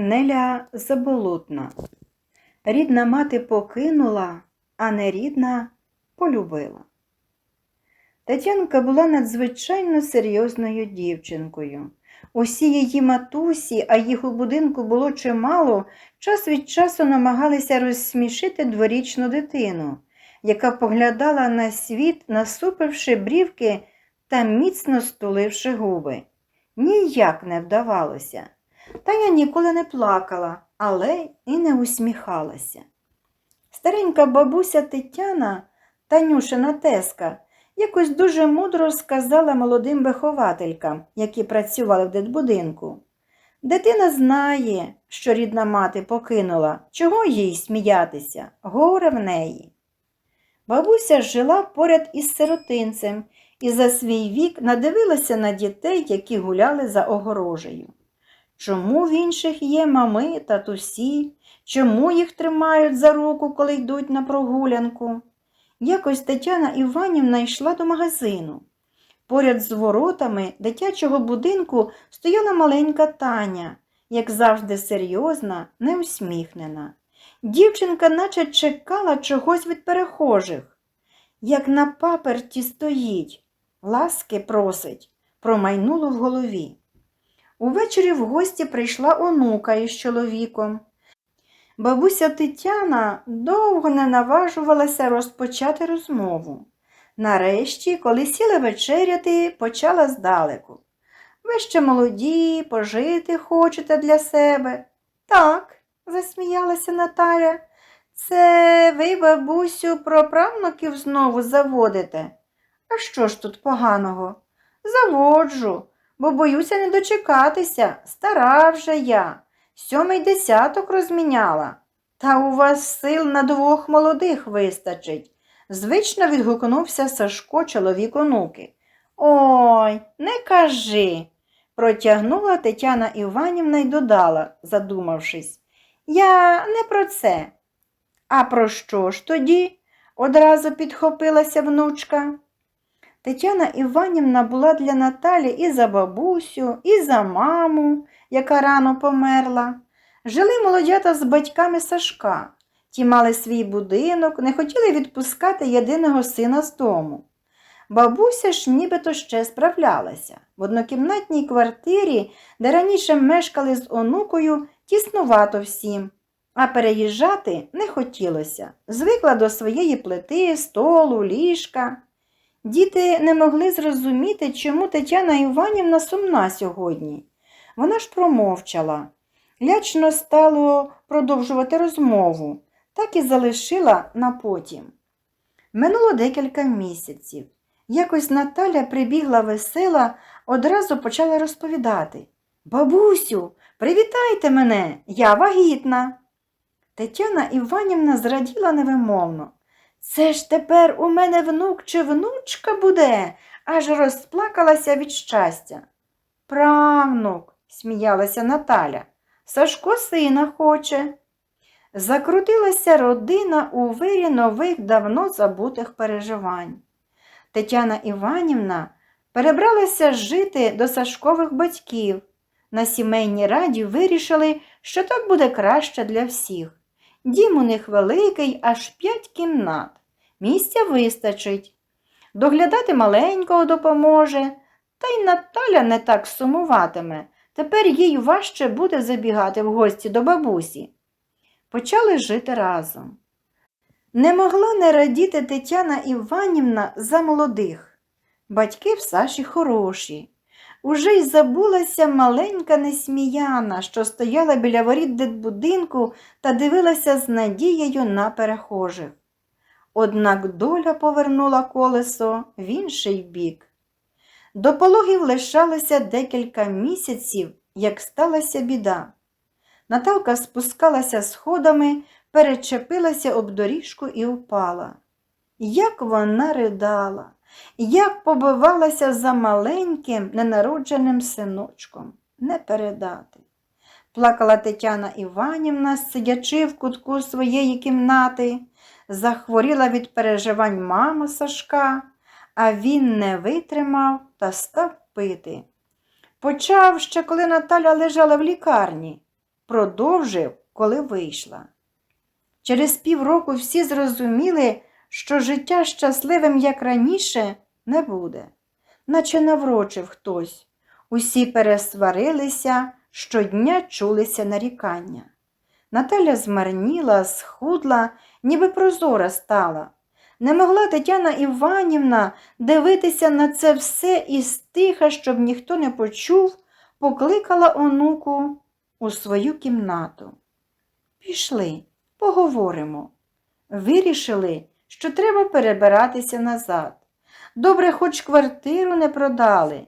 Неля Заболотна. Рідна мати покинула, а нерідна полюбила. Тетянка була надзвичайно серйозною дівчинкою. Усі її матусі, а їх у будинку було чимало, час від часу намагалися розсмішити дворічну дитину, яка поглядала на світ, насупивши брівки та міцно стуливши губи. Ніяк не вдавалося. Таня ніколи не плакала, але і не усміхалася. Старенька бабуся Тетяна, Танюшина теска, якось дуже мудро сказала молодим вихователькам, які працювали в дитбудинку. Дитина знає, що рідна мати покинула, чого їй сміятися, горе в неї. Бабуся жила поряд із сиротинцем і за свій вік надивилася на дітей, які гуляли за огорожею. Чому в інших є мами, татусі, чому їх тримають за руку, коли йдуть на прогулянку? Якось Тетяна Іванівна йшла до магазину. Поряд з воротами дитячого будинку стояла маленька Таня, як завжди серйозна, неусміхнена. Дівчинка наче чекала чогось від перехожих. Як на паперті стоїть, ласки просить, промайнуло в голові. Увечері в гості прийшла онука із чоловіком. Бабуся Тетяна довго не наважувалася розпочати розмову. Нарешті, коли сіли вечеряти, почала здалеку. Ви ще молоді, пожити хочете для себе. Так, засміялася Наталя. Це ви, бабусю, про правнуків знову заводите. А що ж тут поганого? Заводжу, бо боюся не дочекатися. Стара вже я. Сьомий десяток розміняла. Та у вас сил на двох молодих вистачить, звично відгукнувся Сашко чоловік онуки. Ой, не кажи, протягнула Тетяна Іванівна й додала, задумавшись. Я не про це. А про що ж тоді? одразу підхопилася внучка. Тетяна Іванівна була для Наталі і за бабусю, і за маму, яка рано померла. Жили молодята з батьками Сашка. Ті мали свій будинок, не хотіли відпускати єдиного сина з дому. Бабуся ж нібито ще справлялася. В однокімнатній квартирі, де раніше мешкали з онукою, тіснувато всім, а переїжджати не хотілося. Звикла до своєї плити, столу, ліжка. Діти не могли зрозуміти, чому Тетяна Іванівна сумна сьогодні. Вона ж промовчала. Лячно стало продовжувати розмову, так і залишила на потім. Минуло декілька місяців. Якось Наталя прибігла весела, одразу почала розповідати. Бабусю, привітайте мене, я вагітна. Тетяна Іванівна зраділа невимовно. Це ж тепер у мене внук чи внучка буде, аж розплакалася від щастя. Правнук, сміялася Наталя. Сашко сина хоче. Закрутилася родина у вирі нових давно забутих переживань. Тетяна Іванівна перебралася жити до Сашкових батьків. На сімейній раді вирішили, що так буде краще для всіх. Дім у них великий, аж п'ять кімнат. Місця вистачить. Доглядати маленького допоможе, та й Наталя не так сумуватиме. Тепер їй важче буде забігати в гості до бабусі. Почали жити разом. Не могла не радіти Тетяна Іванівна за молодих. Батьки в Саші хороші. Уже й забулася маленька несміяна, що стояла біля воріт дитбудинку та дивилася з надією на перехожих. Однак доля повернула колесо в інший бік. До пологів лишалося декілька місяців, як сталася біда. Наталка спускалася сходами, перечепилася об доріжку і впала. Як вона ридала, як побивалася за маленьким ненародженим синочком, не передати. Плакала Тетяна Іванівна, сидячи в кутку своєї кімнати, захворіла від переживань мама Сашка, а він не витримав та став пити. Почав ще, коли Наталя лежала в лікарні. продовжив, коли вийшла. Через півроку всі зрозуміли, що життя щасливим, як раніше, не буде, наче наврочив хтось. Усі пересварилися, щодня чулися нарікання. Наталя змарніла, схудла, ніби прозора стала. Не могла Тетяна Іванівна дивитися на це все і стиха, щоб ніхто не почув, покликала онуку у свою кімнату. Пішли, поговоримо. Вирішили, що треба перебиратися назад. Добре, хоч квартиру не продали.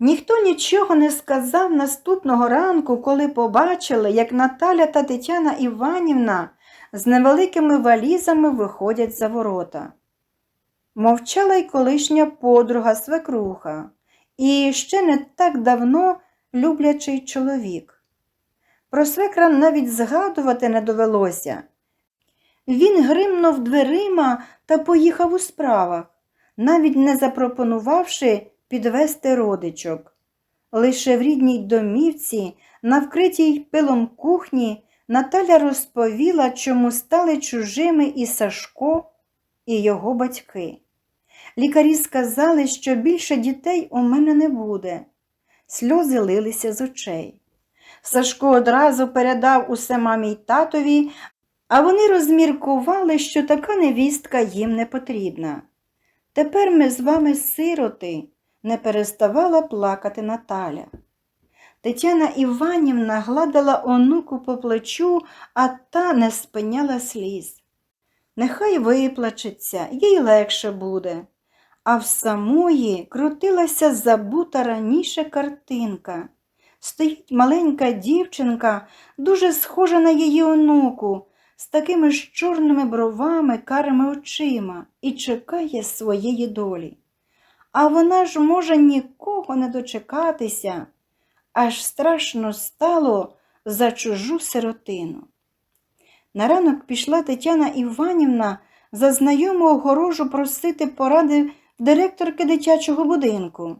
Ніхто нічого не сказав наступного ранку, коли побачили, як Наталя та Тетяна Іванівна з невеликими валізами виходять за ворота. Мовчала й колишня подруга свекруха, і ще не так давно люблячий чоловік. Про свекра навіть згадувати не довелося. Він гримнув дверима та поїхав у справах, навіть не запропонувавши підвести родичок. Лише в рідній домівці, на вкритій пилом кухні, Наталя розповіла, чому стали чужими і Сашко, і його батьки. Лікарі сказали, що більше дітей у мене не буде. Сльози лилися з очей. Сашко одразу передав усе мамі й татові, а вони розміркували, що така невістка їм не потрібна. Тепер ми з вами сироти, не переставала плакати Наталя. Тетяна Іванівна гладила онуку по плечу, а та не спиняла сліз. Нехай виплачеться, їй легше буде. А в самої крутилася забута раніше картинка. Стоїть маленька дівчинка, дуже схожа на її онуку, з такими ж чорними бровами, карими очима, і чекає своєї долі. А вона ж може нікого не дочекатися, аж страшно стало за чужу сиротину. На ранок пішла Тетяна Іванівна за знайому огорожу просити поради директорки дитячого будинку.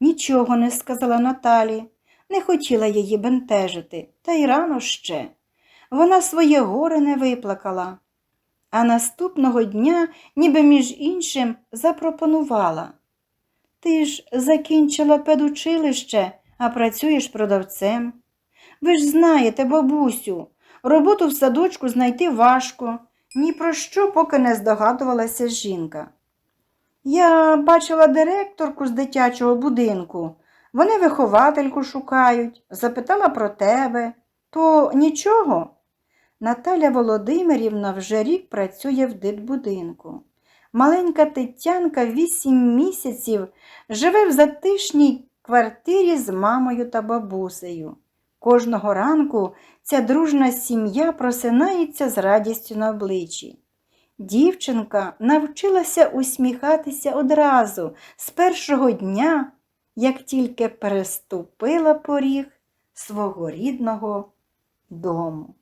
Нічого не сказала Наталі, не хотіла її бентежити, та й рано ще. Вона своє горе не виплакала. А наступного дня, ніби між іншим, запропонувала. Ти ж закінчила педучилище, а працюєш продавцем. Ви ж знаєте, бабусю, роботу в садочку знайти важко, ні про що поки не здогадувалася жінка. Я бачила директорку з дитячого будинку. Вони виховательку шукають, запитала про тебе. То нічого. Наталя Володимирівна вже рік працює в дитбудинку. Маленька Тетянка вісім місяців живе в затишній квартирі з мамою та бабусею. Кожного ранку ця дружна сім'я просинається з радістю на обличчі. Дівчинка навчилася усміхатися одразу з першого дня, як тільки переступила поріг свого рідного дому.